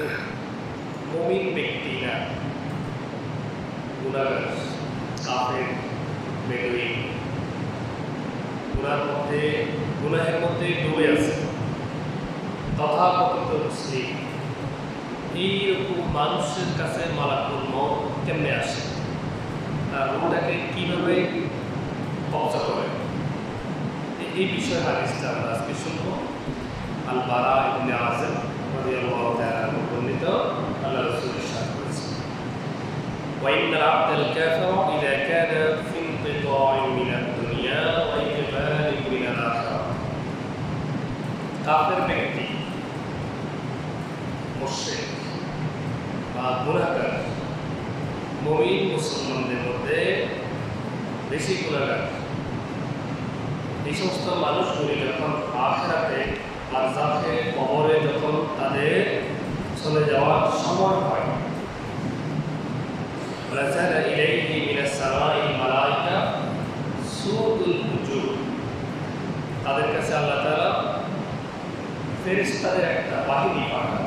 মমিন ব্যক্তি মানুষের কাছে মালাকুল মত কেমনে আসে? তার রুহটাকে কীভাবে কবজা করে? এই বিষয়ে হাদিসটা আমরা আজকে শুনব। আল বারা ইবনে আনহু বর্ণিত আল্লাহ রাসূল ইরশাদ করেছেন وإن العبد الكافر إذا كان في انقطاع من الدنيا وإقبال من الآخرة কাফের ব্যক্তি মুশরিক বা গুনাহগার মুমিন মুসলমানদের মধ্যে বেশি গুনাহগার এই সমস্ত মানুষগুলি যখন আখেরাতে বারজাখে কবরে যখন তাদের চলে যাওয়ার সময় হয় نزل إليه من السماء ملائكة سود الوجوه তাদের কাছে আল্লাহ তাআলা ফেরেশতাদের একটা বাহিনী পাঠান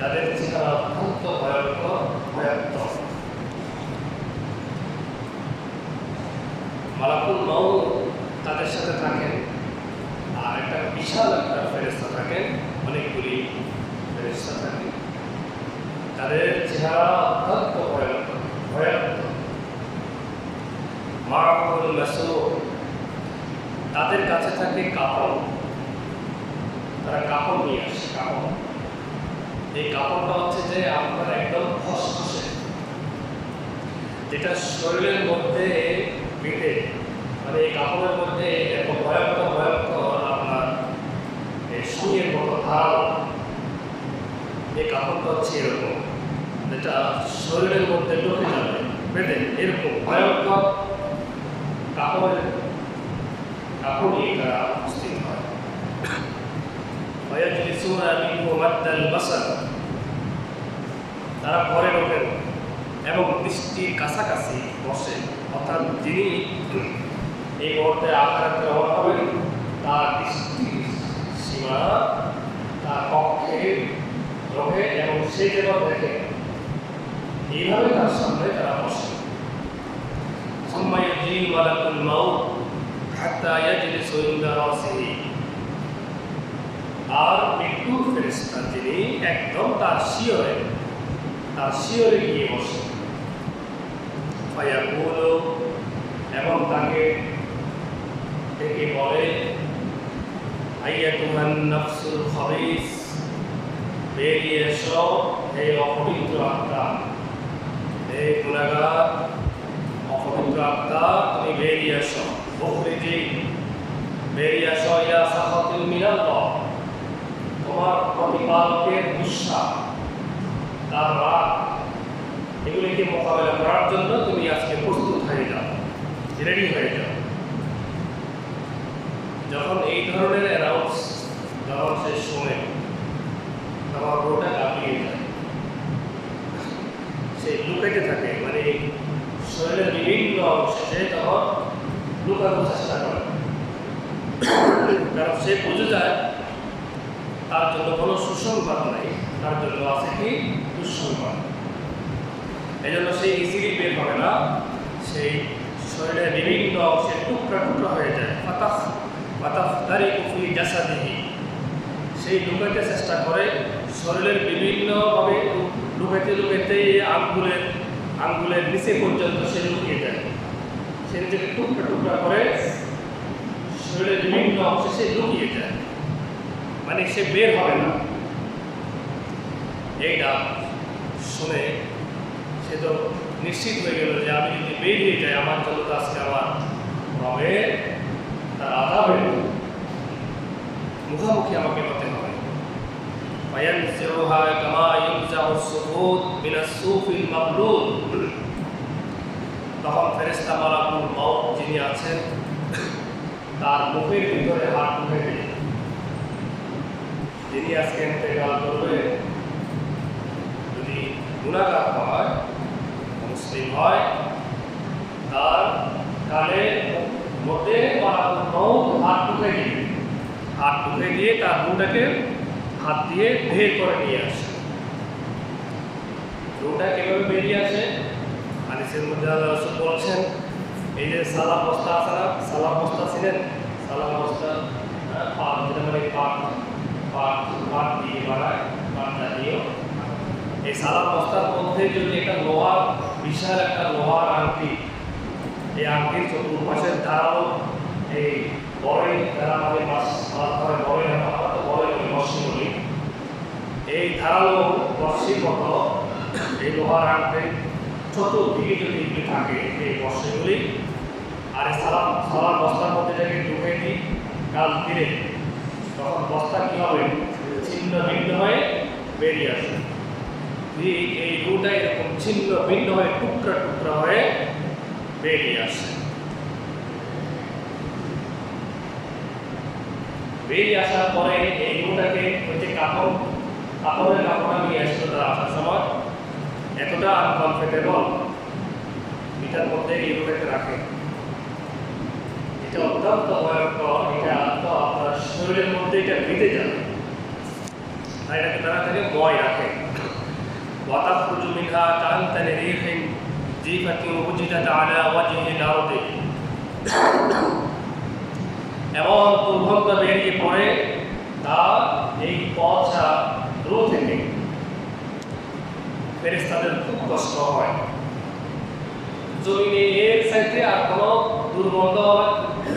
তাদের চেহারা অত্যন্ত ভয়ঙ্কর ভয়াত্মক মালাকুল মাউ তাদের সাথে থাকেন আর একটা বিশাল একটা ফেরেস্তা থাকেন অনেকগুলি ফেরেস্তা তাদের চেহারা অত্যন্ত ভয়ানক ভয়ানক মারাকুল তাদের কাছে থাকে কাপড় তারা কাপড় নিয়ে আসে কাপড় এই কাপড়টা হচ্ছে যে আপনার একদম খসখসে যেটা শরীরের মধ্যে বেঁধে মানে এই কাপড়ের মধ্যে এত ভয়ঙ্কর ভয়ঙ্কর আপনার এই সুইয়ের মতো ধার এই কাপড়টা হচ্ছে এরকম যেটা শরীরের মধ্যে ঢুকে যাবে বেঁধে এরকম ভয়ঙ্কর কাপড়ের কাপড় নিয়ে তারা উপস্থিত হয় ويجلسون منه مد البصر তারা পরে ঢোকেন এবং দৃষ্টির কাছাকাছি বসে অর্থাৎ যিনি এই মুহূর্তে আঘাতে রওনা হবেন শিয়রে গিয়ে বসে ফায়াকুল এবং তাকে ডেকে বলে, আইয়াতুহান নাফসুল খবিস, বেরিয়ে এসো হে অপবিত্র আত্মা। হে গুণাগার অপবিত্র আত্মা, তুমি বেরিয়ে এসো। বখরিজি বেরিয়ে এসো ইয়া সাখাতুল মিনাল্লাহ তোমার প্রতিপালকের গুসা তার মোকাবেলা করার জন্য তুমি আজকে প্রস্তুত হয়ে যাও। রেডি হয়ে যাও। যখন এই ধরনের অ্যানাউন্স যখন সে শোনে তখন ওটা কাঁপিয়ে যায়, সে লুকাইতে থাকে মানে শরীরের বিভিন্ন অংশে তখন লুকানোর চেষ্টা করে। কারণ সে বুঝে যায় তার জন্য কোনো সুসংবাদ নাই, তার জন্য আছে কি দুঃসংবাদ। এই জন্য সে ইজিলি বের হবে না। সেই শরীরের বিভিন্ন অংশে টুকরা টুকরা হয়ে যায়। পাতাফ পাতাফ তারি কুফি জাসাদিহি। সেই লুকাইতে চেষ্টা করে। শরীরের বিভিন্নভাবে লুকাইতে লুকাইতে আঙ্গুলের আঙ্গুলের নিচে পর্যন্ত সে লুকিয়ে যায়। সে নিজেকে টুকরা টুকরা করে। শরীরের বিভিন্ন অংশে সে লুকিয়ে যায়। মানে সে বের হবে না। এই ডাক শুনে সে তো নিশ্চিত হয়ে গেল যে আমি যদি বেরিয়ে যাই আমার জন্য তো আজকে আমার রবে তার আধাবের মুখোমুখি আমাকে হতে হবে فينزعها كما ينزع السقوط من الصوف المبلول তখন ফেরেস্তা মালাকুল মউত যিনি আছেন তার মুখের ভিতরে হাত ঢুকে দিয়ে যিনি আজকে ইন্তেকাল করবে যদি গুণাগার হয় মুসলিম হয়, তার কানের মধ্যে হাত ঢুকে দিয়ে হাত ঢুকে দিয়ে তার মুখটাকে হাত দিয়ে বের করে নিয়ে আসে। রুটা কীভাবে বেরিয়ে আসে? হাদিসের মধ্যে রসুল বলছেন, এই যে সালাম বস্তা না, সালাম বস্তা ছিলেন, সালাম বস্তা পাট যেটা মানে পাট পাট দিয়ে বানায় পাটটা দিয়েও। এই সালাম বস্তার মধ্যে যদি একটা লোহার বিশাল একটা লোহার আংটি। এই আংটির চতুর্পাশে ধারালো এই বড়ই যারা আমাদের মাছ ধরে বড়ই বলি। এই ধারালো বর্ষির মতো এই লোহার আংটি চতুর্দিকে যদি থাকে, এই বর্ষগুলি আর সালাম সালাম বস্তার মধ্যে যাকে ঢুকে দিই কাল ফিরে তখন বস্তা কী হবে? ছিন্ন ভিন্ন হয়ে বেরিয়ে আসে এই রুটা এরকম ছিন্ন, ভিন্ন হয়ে টুকরা টুকরা হয়ে বেরিয়ে আসে। বেরিয়ে আসার পরে এই রুটাকে যে কাপড়, কাপড়ের কাপড়টা নিয়ে আসলো তারা আসার সময়। এতটা আনকমফর্টেবল এটার মধ্যে এই রুটাকে রাখে। এটা অত্যন্ত ভয়ঙ্কর, এটা তো আপনার শরীরের মধ্যে এটা বেঁধে যাবে। তাই এটাকে তারা তাকে ময় রাখে। وتخرج منها كأمثال ريح جيفة وجدت على وجه الأرض এমন দুর্গন্ধ বেরিয়ে পড়ে তা এই পচা রু থেকে ফেরেস্তাদের খুব কষ্ট হয় জমিনে এর সাইডে আর কোনো দুর্গন্ধ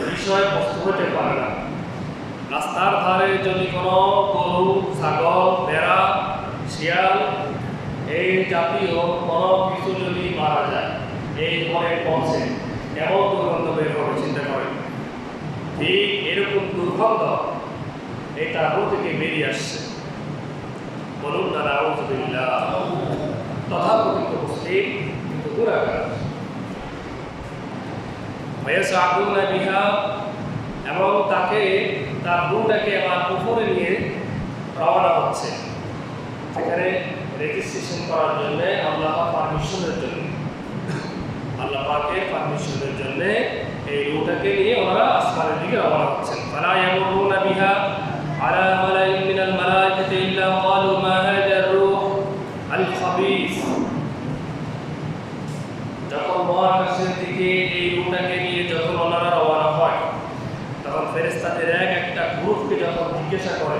বিষয় বস্তু হতে পারে না রাস্তার ধারে যদি কোনো গরু ছাগল ভেড়া শিয়াল এই জাতীয় কোনো কিছু যদি মারা যায়, এই ঘরে পৌঁছে এমন দুর্গন্ধ বের হবে, চিন্তা করেন। ঠিক এরকম দুর্গন্ধ এই তাবু থেকে বেরিয়ে আসছে। বলুন না, নাউজুবিল্লাহ। তথাকথিত মুসলিম কিন্তু ওয়াসাকুনা বিহা, এবং তাকে, তার রুটাকে আমার উপরে নিয়ে রওনা হচ্ছে। সেখানে রেজিস্ট্রেশন করার জন্য আল্লাহ পারমিশনের জন্য। আল্লাহ পাকের পারমিশনের জন্য এই রুটাকে নিয়ে ওনারা আসমানের দিকে রওনা হচ্ছেন। ফালা ইয়ামুরুনা বিহা আলা মালাইন মিনাল মালাইকাতি ইল্লা ক্বালু মা হাযা আর-রূহ আল খাবিস যখন মহাকাশের দিকে এই রুটাকে নিয়ে যখন ওনারা রওনা হয়, তখন ফেরেশতাদের এক একটা গ্রুপকে যখন জিজ্ঞাসা করে,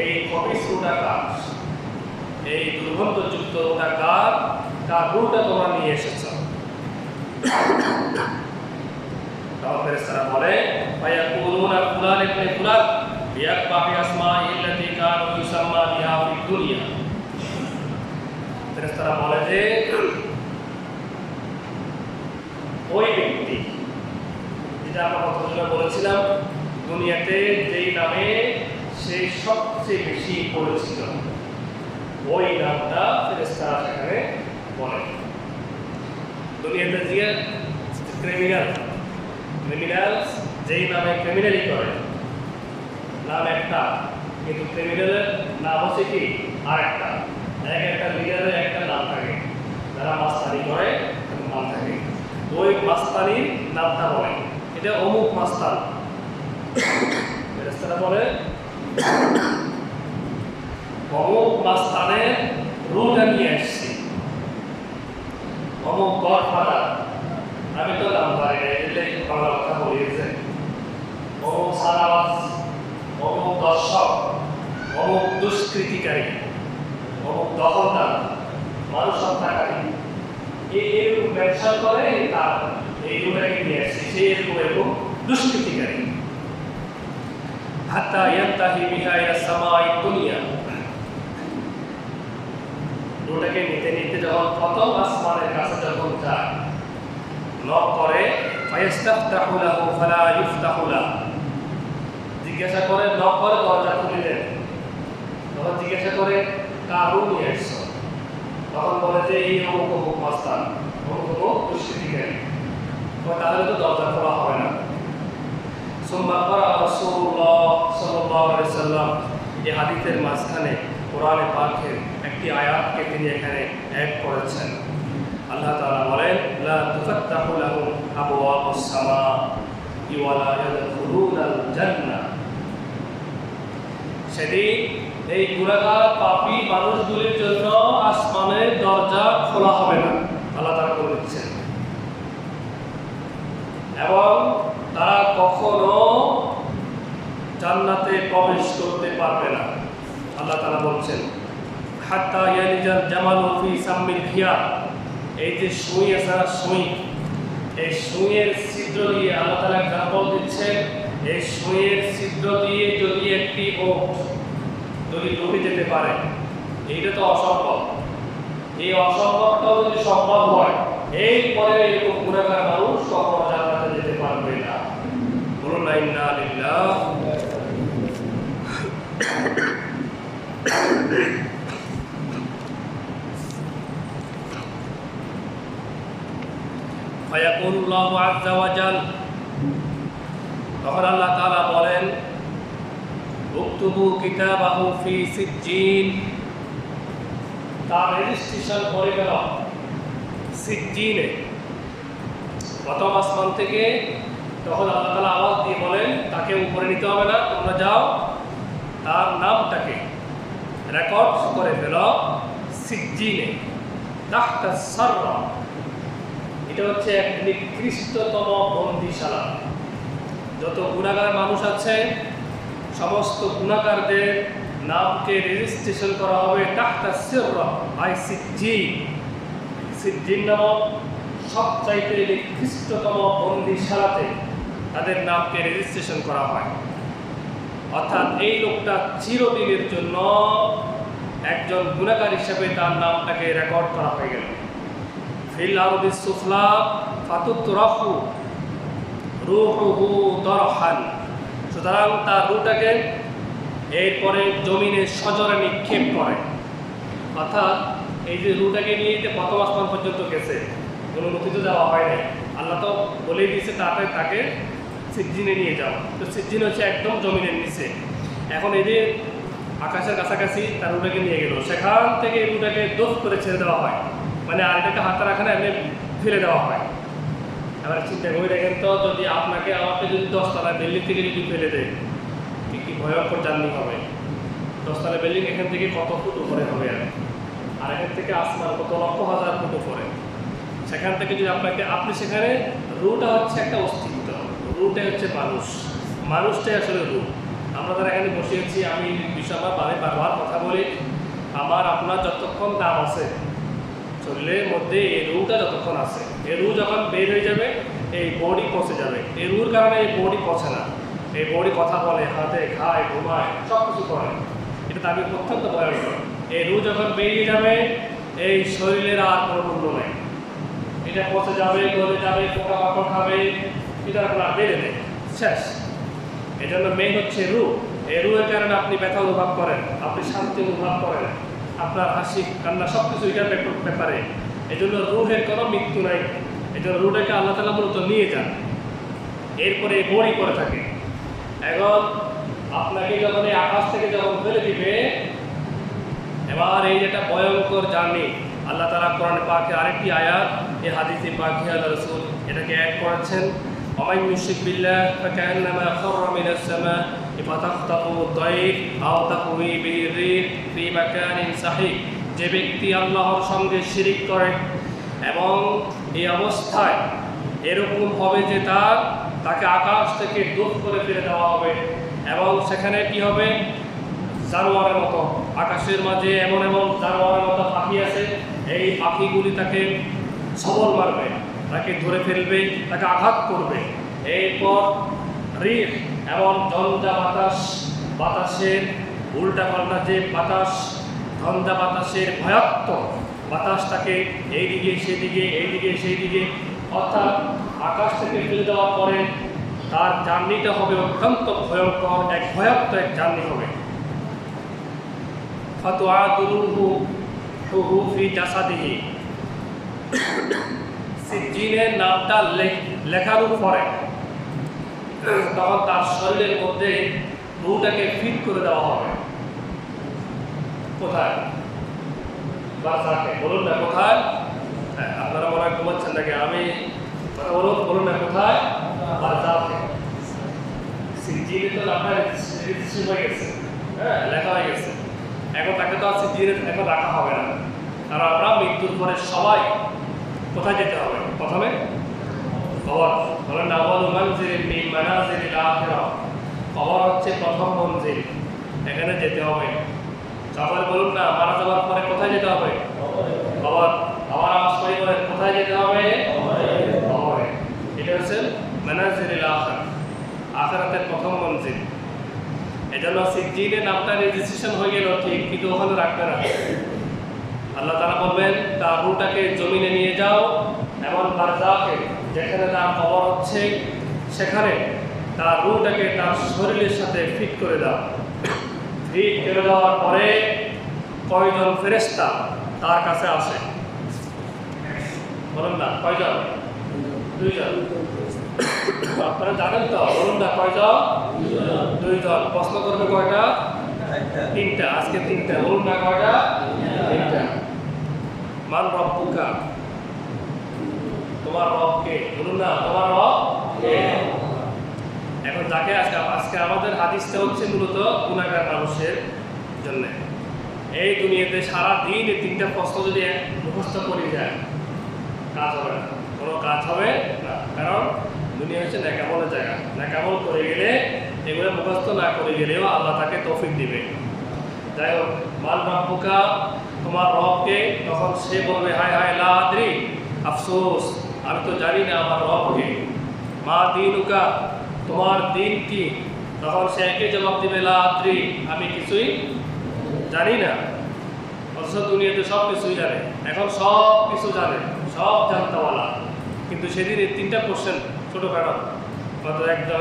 এই খবিস রুটা কার? এই দুর্গন্ধযুক্ত রুটা কার কার রুটা তোমরা নিয়ে এসেছ। বলে ফিদ দুনিয়া। বলে যে, ওই ব্যক্তি, যেটা আমরা বলেছিলাম, দুনিয়াতে যেই নামে সে সবচেয়ে বেশি পরিচিত। ওই নামটা ফেরেস্তারা সেখানে বলে দুনিয়াতে যে ক্রিমিনাল ক্রিমিনাল যেই নামে ক্রিমিনালি করে নাম একটা কিন্তু ক্রিমিনালের নাম হচ্ছে কি আর একটা এক একটা লিডারের একটা নাম থাকে যারা মাস্তানি করে নাম থাকে ওই মাস্তানির নামটা বলে এটা অমুক মাস্তান ফেরেস্তারা বলে অমুক মাস্তানের রুটা নিয়ে আসছি। অমুক গড ফাদার আমি তো নাম এলে কথা বলিয়েছে। অমুক সারাবাস অমুক দর্শক অমুক দুষ্কৃতিকারী অমুক দখলদার, মানুষ হত্যাকারী। এই এরকম ব্যবসা করে তার এই রুটাকে নিয়ে আসছে সে এরকম এরকম দুষ্কৃতিকারী। হাত্তা ইয়ান্তাহি বিহা সামাই দুনিয়া। রুটাকে নিতে নিতে যখন প্রথম আসমানের কাছে যখন যায় নক করে জিজ্ঞাসা করে নক করে, দরজা খুলে দেন। তখন জিজ্ঞাসা করে, কারু নিয়ে এসছো? তখন বলে যে, এই অমুক অমুক মাস্তান, অমুক অমুক দুষ্কৃতিকারী তাহলে তো দরজা খোলা হবে না। সোমবার পর রসুল্লাহ সাল্লাহ সাল্লাম এই হাদিসের মাঝখানে কোরআনে পাকের একটি আয়াতকে তিনি এখানে এক করেছেন। আল্লাহ তাআলা বলেন সেদিন এই গুণাগার পাপী মানুষগুলির জন্য আসমানের দরজা খোলা হবে না, আল্লাহ তারা করে দিচ্ছেন। এবং তারা কখনো জান্নাতে প্রবেশ করতে পারবে না। আল্লাহ তারা বলছেন, হাত্তা ইয়ালিজাল জামালু ফি সাম্মিল খিয়া এই যে সুই আছে না সুই, এই সুইয়ের ছিদ্র দিয়ে আল্লাহ তালা এক্সাম্পল দিচ্ছেন, এই সুইয়ের ছিদ্র দিয়ে যদি একটি ওট যদি ঢুকে যেতে পারে, এইটা তো অসম্ভব। এই অসম্ভবটাও যদি সম্ভব হয়, এই পরে এরকম গুণাগার মানুষ কখনো জান্নাতে যেতে পারবে না বলুন না ইন্না লিল্লাহ আজাল তখন আল্লাহ তালা বলেন ফি সিজ্জিন। তার রেজিস্ট্রেশন করে থেকে তখন আল্লাহ তালা আওয়াজ দিয়ে বলেন, তাকে উপরে নিতে হবে না, তোমরা যাও, তার নামটাকে রেকর্ড করে ফেল সিজ্জিনে। ডাক্তার এটা হচ্ছে এক নিকৃষ্টতম বন্দিশালা। যত গুণাগার মানুষ আছে, সমস্ত গুণাগারদের নামকে রেজিস্ট্রেশন করা হবে টাহতা সিররা আই সিজি সিজিন নামক সবচাইতে নিকৃষ্টতম বন্দিশালাতে তাদের নামকে রেজিস্ট্রেশন করা হয়। অর্থাৎ এই লোকটা চিরদিনের জন্য একজন গুণাগার হিসেবে তার নামটাকে রেকর্ড করা হয়ে গেল। ফিল আরদি সুফলা ফাতুতরাহু রুহুহু দরহান। সুতরাং তার রুটাকে এরপরে জমিনে সজরে নিক্ষেপ করে। অর্থাৎ এই যে রুটাকে নিয়ে যে প্রথম আসমান পর্যন্ত গেছে, কোনো নথি তো দেওয়া হয় নাই। আল্লাহ তো বলেই দিয়েছে তাকে তাকে সিজ্জিনে নিয়ে যাও। তো সিজ্জিন হচ্ছে একদম জমিনের নিচে। এখন এই যে আকাশের কাছাকাছি তার রুটাকে নিয়ে গেল। সেখান থেকে রুটাকে দোষ করে ছেড়ে দেওয়া হয়। মানে আর এটাকে হাতে রাখা না এমনি ফেলে দেওয়া হয়। এবার চিন্তা করে, দেখেন তো যদি আপনাকে আমাকে যদি দশতলা বিল্ডিং থেকে যদি ফেলে দেয়, কি কি ভয়ঙ্কর জার্নি হবে? দশতলা বিল্ডিং এখান থেকে কত ফুট উপরে হবে আর? আর এখান থেকে আসমান কত লক্ষ হাজার ফুট উপরে? সেখান থেকে যদি আপনাকে, আপনি সেখানে রুটা হচ্ছে একটা অস্তিত্ব। রুটাই হচ্ছে মানুষ। মানুষটাই আসলে রুট। আমরা যারা এখানে বসে আছি, আমি বিষয় বারে বারবার কথা বলি। আমার, আপনার যতক্ষণ দাম আছে শরীরের মধ্যে এই রুটা যতক্ষণ আছে, এই রু যখন বের হয়ে যাবে, এই বডি পচে যাবে। এই রুর কারণে এই বডি পচে না। এই বডি কথা বলে, হাতে খায়, ঘুমায় সব কিছু করে। এটা তাদের অত্যন্ত ভয়ঙ্কর এই রু যখন বেরিয়ে যাবে, এই শরীরের আর কোনো মূল্য নেই। এটা পচে যাবে, গলে যাবে পোকা মাকড় খাবে এটা আপনার বেড়ে নেই। শেষ। এই জন্য মেন হচ্ছে রু। এই রুয়ের কারণে আপনি ব্যথা অনুভব করেন, আপনি শান্তি অনুভব করেন। আপনার হাসি, কান্না সব কিছু এটার ব্যাপারে এই জন্য রুহের কোনো মৃত্যু নাই। এই জন্য রুহটাকে আল্লাহ তালা মূলত নিয়ে যান। এরপরে বড়ি করে থাকে। এখন আপনাকে যখন এই আকাশ থেকে যখন ফেলে দিবে, এবার এই যেটা ভয়ঙ্কর জার্নি, আল্লাহ তালা কোরআন পাকে আরেকটি আয়াত এই হাদিসি পাখি আল্লাহ রসুল এটাকে অ্যাড করেছেন অমাই মুশিক বিল্লাহ فكأنما خر من السماء فتخطفه الطير أو تهوي به الريح في مكان سحيق যে ব্যক্তি আল্লাহর সঙ্গে শিরিক করে এবং এই অবস্থায় এরকম হবে যে তার তাকে আকাশ থেকে দূর করে ফেলে দেওয়া হবে এবং সেখানে কি হবে জানোয়ারের মতো আকাশের মাঝে এমন এমন জানোয়ারের মতো পাখি আছে এই পাখিগুলি তাকে সবল মারবে তাকে ধরে ফেলবে তাকে আঘাত করবে এরপর রিফ এবং ঝঞ্ঝা বাতাস, বাতাসের উল্টা পাল্টা যে বাতাস ঝঞ্ঝা বাতাসের ভয়াত্মক বাতাসটাকে এইদিকে, সেদিকে, এইদিকে সেই দিকে অর্থাৎ আকাশ থেকে ফেলে দেওয়ার পরে তার জার্নিটা হবে অত্যন্ত ভয়ঙ্কর, এক ভয়াক্ত এক জার্নি হবে। ফাতুআদুরুহু হুহু ফি জাসাদিহি। সিজিনের নামটা লেখ- লেখার পরে তখন তার শরীরের মধ্যে রুটাকে ফিট করে দেওয়া হবে। কোথায়? বাসাকে বলুন না, কোথায়? হ্যাঁ আপনারা মনে হয় ঘুমাচ্ছেন নাকি? আমি বলুন বলুন না, কোথায়? সিজিনে তো আপনার হয়ে গেছে। হ্যাঁ সিজিনে এখন রাখা হবে না। কারণ আমরা মৃত্যুর পরে সবাই কোথায় যেতে হবে? প্রথমে কবর বলেন না, বল মঞ্জিল মিন মানাজিল আখিরা। কবর হচ্ছে প্রথম মঞ্জিল। এখানে যেতে হবে। সবাই বলুন না, মারা যাওয়ার পরে কোথায় যেতে হবে? কবর। আবার আওয়াজ কোথায় যেতে হবে? কবরে। এটা হচ্ছে মানাজিল আখিরা। আখিরাতের প্রথম মঞ্জিল। এজন্য সিজিনে নামটা রেজিস্ট্রেশন হয়ে গেল, ঠিক, কিন্তু ওখানে রাখবে না। আল্লাহ তারা বলবেন, তার রুটাকে জমিনে নিয়ে যাও, এমন বারজাকে যেখানে তার কবর হচ্ছে, সেখানে তার রুটাকে তার শরীরের সাথে ফিট করে দাও। ফিট করে দেওয়ার পরে কয়জন ফেরেস্তা তার কাছে আসে? বলুন না, কয়জন? দুইজন। আপনারা জানেন তো, বলুন না, কয়জন? দুইজন। প্রশ্ন করবে কয়টা? তিনটা। আজকে তিনটা। বলুন না, কয়টা? তিনটা। মান তোমার রব কে বলুন না, তোমার রব এখন যাকে আজকে আজকে আমাদের হাদিসটা হচ্ছে মূলত গুণাগার মানুষের জন্য। এই দুনিয়াতে সারা দিন এই তিনটা প্রশ্ন যদি মুখস্থ করে যায়, কাজ হবে না। কোনো কাজ হবে না। কারণ দুনিয়া হচ্ছে ন্যাকামলের জায়গা। ন্যাকামল করে গেলে, এগুলো মুখস্থ না করে গেলেও আল্লাহ তাকে তৌফিক দিবে। যাই হোক, মান রব্বুকা, তোমার রবকে তখন সে বলবে, হায় হায় লা আদ্রি আফসোস আমি তো জানি না আমার রবকে। মা দিনুকা, তোমার দিন কি? তখন সে একই জবাব দিবে, লা আদ্রি। আমি কিছুই জানি না। অথচ দুনিয়াতে সব কিছুই জানে। এখন সব কিছু জানে, সব জানতাওয়ালা। কিন্তু সেদিন এই তিনটা কোশ্চেন ছোটোখাটো। হয়তো একদম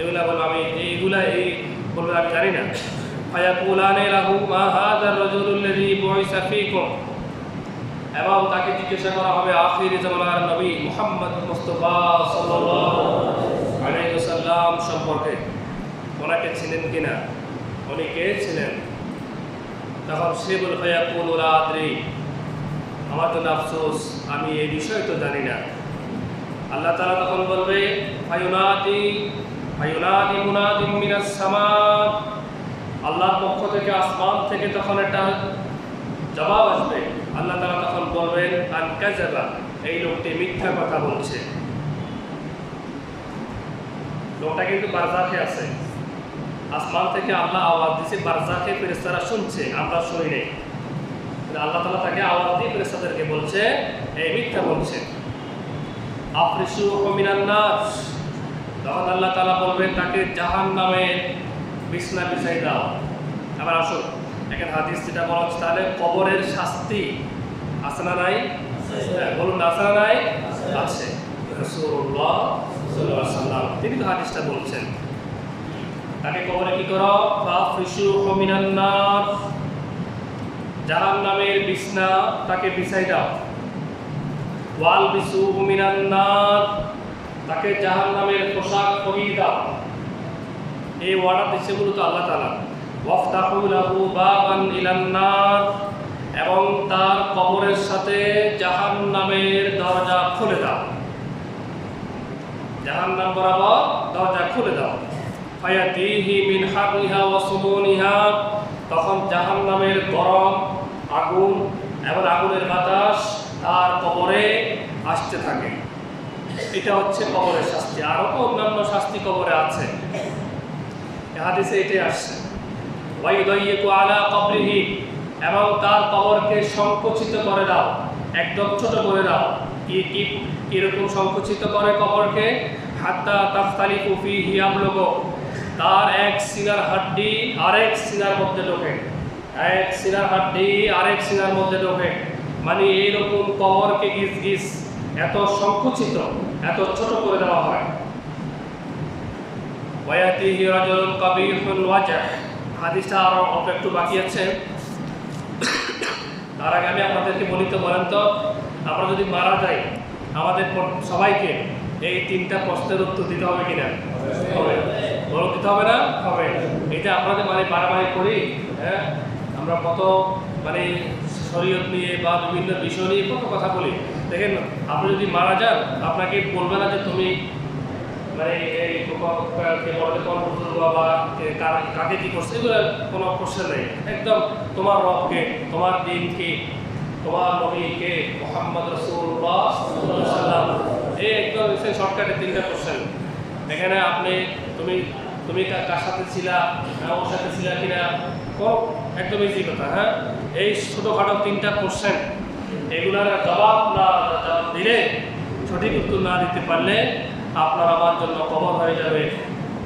এগুলা বলব আমি, এইগুলা এই বলবে আমি জানি না। ফায়াকুলানে লাহু মা হাযার রাজুলুল্লাযী বুইসা ফীকুম। এবং তাকে জিজ্ঞাসা করা হবে, আখির জামানার নবী মুহাম্মদ মুস্তফা ওয়াসাল্লাম সম্পর্কে ওনাকে ছিলেন কিনা? উনি কে ছিলেন। তখন সে বলবে ফায়াকুলু লা আদরি আমার জন্য আফসোস, আমি এই বিষয় তো জানি না। আল্লাহ তালা তখন বলবে ফায়ুনাদি ফায়ুনাদি মুনাদিম মিনাস সামা। আল্লাহর পক্ষ থেকে আসমান থেকে তখন একটা জবাব আসবে। আল্লাহ তালা তখন বলবেন আর কাযাবা এই লোকটি মিথ্যা কথা বলছে। লোকটা কিন্তু বারজাখে আছে। আসমান থেকে আল্লাহ আওয়াজ দিছে, বারজাখে ফেরেশতারা শুনছে, আমরা শুনি নাই। আল্লাহ তালা তাকে আওয়াজ দিয়ে ফেরেশতাদেরকে বলছে, এই মিথ্যা বলছে। আফরিসু নাস তখন আল্লাহ তালা বলবেন, তাকে জাহান্নামের বিছনা বিছাই দাও। আবার আসো এখানে হাদিস যেটা বলা হচ্ছে তাহলে কবরের শাস্তি আছে না নাই? হ্যাঁ, বলুন আছে না নাই? আছে। রাসূলুল্লাহ সাল্লাম তিনি তো হাদিসটা বলছেন। তাকে কবরে কি করো? ফাফরিসু মিনান নার। জাহান্নামের বিছনা তাকে বিছাই দাও। ওয়াল বিসু মিনান নার। তাকে জাহান্নামের পোশাক পরিয়ে দাও। এই ওয়ার্ডার দিচ্ছে মূলত আল্লাহ তালা এবং তার কবরের সাথে জাহান্নামের দরজা খুলে দাও। জাহান্নাম বরাবর দরজা খুলে দাও। ফায়াতিহি মিন হারিহা ওয়া সুমুনিহা তখন জাহান্নামের গরম আগুন এবং আগুনের বাতাস তার কবরে আসতে থাকে। এটা হচ্ছে কবরের শাস্তি। আরও অন্যান্য শাস্তি কবরে আছে। হাদিসে এটাই আসছে। এবং তার কবরকে সংকুচিত করে দাও, একদম ছোট করে দাও। কি কি সংকুচিত করে কবরকে? হাত্তা তাফতালিকু ফিহি আমলুকু, তার এক সিনার হাড্ডি আরেক সিনার মধ্যে ঢোকে। এক সিনার হাড্ডি আরেক সিনার মধ্যে ঢোকে। মানে এইরকম কবরকে গিস গিস এত সংকুচিত, এত ছোট করে দেওয়া হয়। কাবীহুল ওয়াজহ। হাদিসটা আরও অল্প একটু বাকি আছে। তার আগে আমি আপনাদেরকে বলি তো, বলেন তো, আমরা যদি মারা যাই, আমাদের সবাইকে এই তিনটা প্রশ্নের উত্তর দিতে হবে কিনা? হবে। বলো দিতে হবে না? হবে। এটা আপনাদের মানে বাড়াবাড়ি করি হ্যাঁ আমরা কত মানে শরীয়ত নিয়ে বা বিভিন্ন বিষয় নিয়ে কত কথা বলি। দেখেন, আপনি যদি মারা যান, আপনাকে বলবে না যে তুমি মানে এই কোন কোশ্চেন নেই। একদম তোমার তোমার তোমার মোহাম্মদ এই একদম কোশ্চেন এখানে আপনি, তুমি তুমি কার সাথে ছিলা না ওর সাথে ছিলা কিনা, কোনো একদম ইজি কথা হ্যাঁ? এই ছোটোখাটো তিনটা কোশ্চেন এগুলার জবাব না দিলে সঠিক উত্তর না দিতে পারলে আপনার আমার জন্য কবর হয়ে যাবে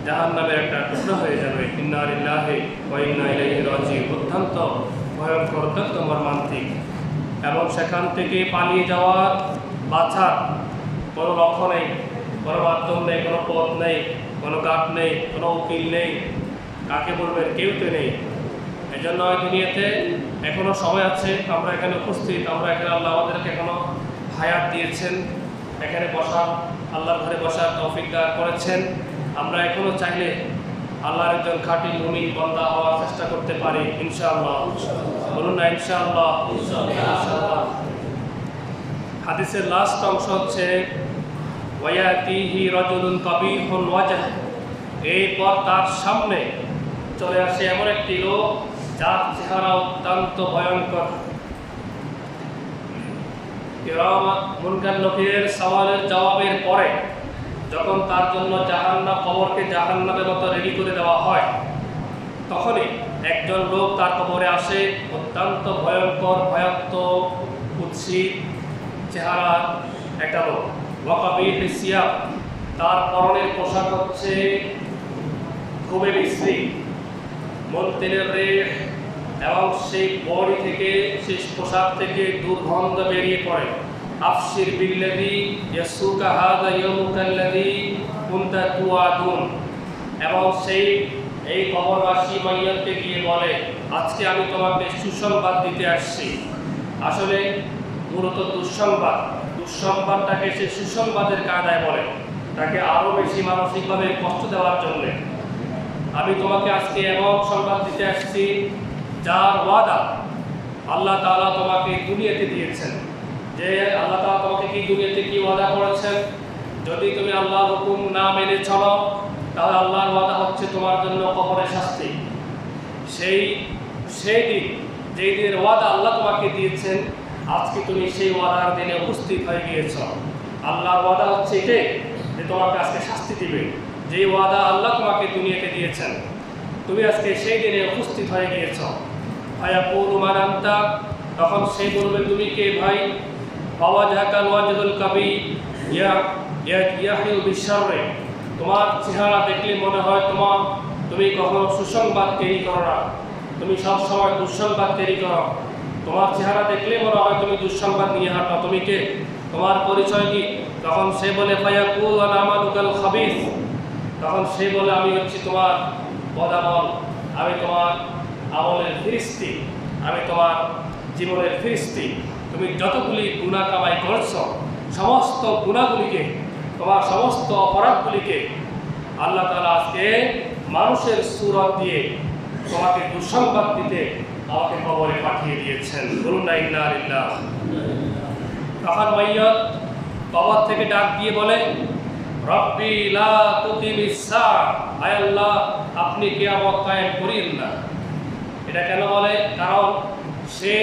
জাহান নামের একটা টুকরো হয়ে যাবে। ওয়াইন্না ইলাইহি রাজিউন। অত্যন্ত ভয়ঙ্কর, অত্যন্ত মর্মান্তিক। এবং সেখান থেকে পালিয়ে যাওয়ার বাছার কোনো লক্ষ্য নেই, কোনো মাধ্যম নেই, কোনো পথ নেই, কোনো কাঠ নেই, কোনো উকিল নেই। কাকে বলবেন? কেউ তো নেই। এই জন্য দুনিয়াতে এখনও সময় আছে, আমরা এখানে উপস্থিত, আমরা এখানে আল্লাহ আমাদেরকে এখনও হায়াত দিয়েছেন। এখানে বসার আল্লাহর ঘরে বসার তৌফিক দান করেছেন। আমরা এখনও চাইলে আল্লাহর একজন খাঁটি মুমিন বন্দা হওয়ার চেষ্টা করতে পারি, ইনশাআল্লাহ। বলুন না, ইনশাআল্লাহ। ইনশাআল্লাহ। হাদিসের লাস্ট অংশ হচ্ছে এরপর তার সামনে চলে আসে এমন একটি লোক, যার চেহারা অত্যন্ত ভয়ঙ্কর। কিরামাত মুনকার লোকের সওয়ালের জবাবের পরে যখন তার জন্য জাহান্নাম কবরকে জাহান্নামের মতো রেডি করে দেওয়া হয়, তখনই একজন লোক তার কবরে আসে, অত্যন্ত ভয়ঙ্কর ভয়াক্ত কুৎসিত চেহারা একটা লোক। ওয়াকাবির সিয়া তার পরনের পোশাক হচ্ছে খুবই বিশ্রী মন্ত্রের রেখ এবং সেই বডি থেকে, সেই পোশাক থেকে দুর্গন্ধ বেরিয়ে পড়ে। আফসির বিল্লাদি ইয়াসুকা হাদা ইয়ামুকাল্লাদি কুনতা তুআদুন। এবং সেই, এই কবরবাসী মাইয়াকে গিয়ে বলে, আজকে আমি তোমাকে সুসংবাদ দিতে আসছি। আসলে মূলত দুঃসংবাদ। দুঃসংবাদটাকে সে সুসংবাদের কায়দায় বলে। তাকে আরও বেশি মানসিকভাবে কষ্ট দেওয়ার জন্যে। আমি তোমাকে আজকে এমন সংবাদ দিতে আসছি যার ওয়াদা আল্লাহ তাআলা তোমাকে দুনিয়াতে দিয়েছেন। যে আল্লাহ তালা তোমাকে কি দুনিয়াতে কি ওয়াদা করেছেন? যদি তুমি আল্লাহর হুকুম না মেনে চলো, তাহলে আল্লাহর ওয়াদা হচ্ছে তোমার জন্য কবরের শাস্তি। সেই সেই দিন, যেই দিনের ওয়াদা আল্লাহ তোমাকে দিয়েছেন, আজকে তুমি সেই ওয়াদার দিনে উপস্থিত হয়ে গিয়েছ। আল্লাহর ওয়াদা হচ্ছে এটাই যে তোমাকে আজকে শাস্তি দিবে। যে ওয়াদা আল্লাহ তোমাকে দুনিয়াতে দিয়েছেন, তুমি আজকে সেই দিনে উপস্থিত হয়ে গিয়েছ। তখন সে বলবে, তুমি কে ভাই? বাবা ওয়াজিদুল কবি ইয়া ইয়া ইয়াহিউ বিশ্বরে তোমার চেহারা দেখলে মনে হয় তোমার, তুমি কখনো সুসংবাদ তৈরি করো না। তুমি সবসময় দুঃসংবাদ তৈরি করো। তোমার চেহারা দেখলে মনে হয় তুমি দুঃসংবাদ নিয়ে হাঁটো। তুমি কে? তোমার পরিচয় কি? তখন সে বলে, ভাইয়া কুল আমানুকাল খাবিস। তখন সে বলে, আমি হচ্ছি তোমার পদামল আমি তোমার আমলের ফিরিস্তি আমি তোমার জীবনের ফিরিস্তি তুমি যতগুলি গুণা কামাই করছ, সমস্ত গুণাগুলিকে তোমার সমস্ত অপরাধগুলিকে আল্লাহ তালা আজকে মানুষের সুরত দিয়ে তোমাকে দুঃসংবাদ দিতে আমাকে খবরে পাঠিয়ে দিয়েছেন। বলুন না, ইন্না আলিল্লাহ তখন মাইয়ত কবর থেকে ডাক দিয়ে বলে, রব্বি লা তুকিমিস সা আয় আল্লাহ, আপনি কিয়ামত কায়েম করিন না। এটা কেন বলে? কারণ সে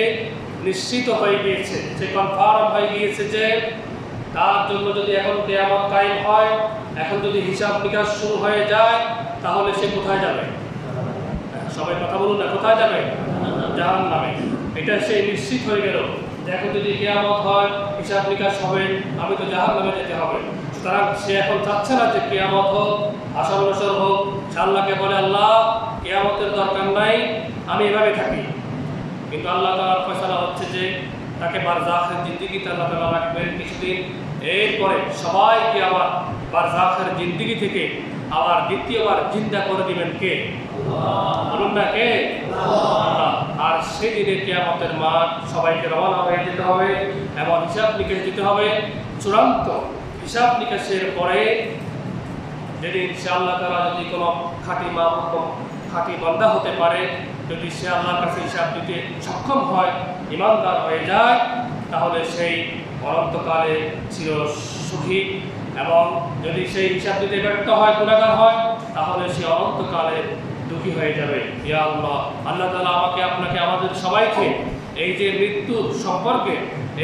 নিশ্চিত হয়ে গিয়েছে, সে কনফার্ম হয়ে গিয়েছে যে তার জন্য যদি এখন কেয়ামত কায়েম হয়, এখন যদি হিসাব নিকাশ শুরু হয়ে যায়, তাহলে সে কোথায় যাবে? সবাই কথা বলুন না, কোথায় যাবে? জাহান নামে এটা সে নিশ্চিত হয়ে গেল এখন যদি কেয়ামত হয়, হিসাব নিকাশ হবে, আমি তো জাহান নামে যেতে হবে। সুতরাং সে এখন চাচ্ছে না যে কেয়ামত হোক বছর হোক। সে আল্লাহকে বলে, আল্লাহ, কেয়ামতের দরকার নাই আমি এভাবে থাকি। কিন্তু আল্লাহ তালার ফয়সালা হচ্ছে যে তাকে বারজাখের জিন্দিগিতে আল্লাহ তালা রাখবেন কিছুদিন। এরপরে সবাইকে আবার বারজাখের জিন্দিগি থেকে আবার দ্বিতীয়বার চিন্তা করে দিবেন কে? বলুন না কে। আর সেদিনে কেয়ামতের মাঠ সবাইকে রওনা হয়ে যেতে হবে এবং হিসাব নিকেশ দিতে হবে। চূড়ান্ত হিসাব নিকাশের পরে যেদিন সে আল্লাহ তারা যদি কোনো খাঁটি মা খাঁটি বন্ধা হতে পারে যদি সে আল্লাহর কাছে হিসাব দিতে সক্ষম হয় ইমানদার হয়ে যায়, তাহলে সেই অনন্তকালে চির সুখী। এবং যদি সেই হিসাব দিতে ব্যর্থ হয়, গুণাগার হয়, তাহলে সে অনন্তকালে দুঃখী হয়ে যাবে। ইয়া আল্লাহ আল্লাহ তালা আমাকে, আপনাকে, আমাদের সবাইকে এই যে মৃত্যু সম্পর্কে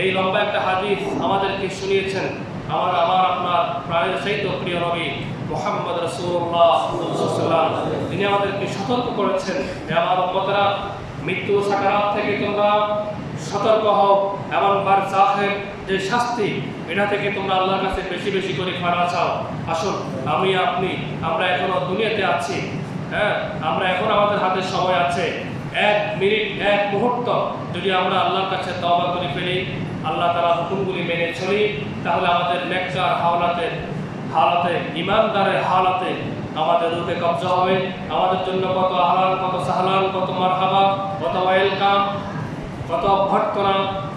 এই লম্বা একটা হাদিস আমাদেরকে শুনিয়েছেন। আমার আমার, আপনার প্রাণের সেই তো প্রিয় নবী মোহাম্মদ রসুল্লাহ তিনি আমাদেরকে সতর্ক করেছেন। আমার উম্মতরা, মৃত্যু সাকারাত থেকে তোমরা সতর্ক হও এমন বার সাহেব যে শাস্তি, এটা থেকে তোমরা আল্লাহর কাছে বেশি বেশি করে ফাড়া চাও। আসুন, আমি, আপনি, আমরা এখনও দুনিয়াতে আছি। হ্যাঁ আমরা এখন আমাদের হাতে সময় আছে। এক মিনিট, এক মুহূর্ত যদি আমরা আল্লাহর কাছে তবা করে ফেলি, আল্লাহ তালা হুকুমগুলি মেনে চলি, তাহলে আমাদের লেকচার হাওলাতে হালাতে, ইমানদারের হালাতে আমাদের রূপে কবজা হবে। আমাদের জন্য কত আহলান কত সাহলান কত মারহাবা, কত ওয়েলকাম, কত অভ্যর্থনা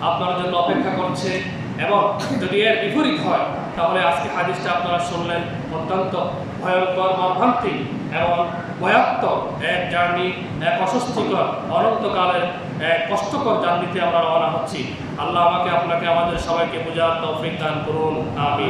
আপনার জন্য অপেক্ষা করছে। এবং যদি এর বিপরীত হয়, তাহলে আজকে হাদিসটা আপনারা শুনলেন অত্যন্ত ভয়ঙ্কর মর্মান্তিক এবং ভয়াক্ত এক জার্নি এক অস্বস্তিকর অনন্তকালের এক কষ্টকর জার্নিতে আমরা রওনা হচ্ছি। আল্লাহ আমাকে, আপনাকে, আমাদের সবাইকে বোঝার তৌফিক দান করুন। আমি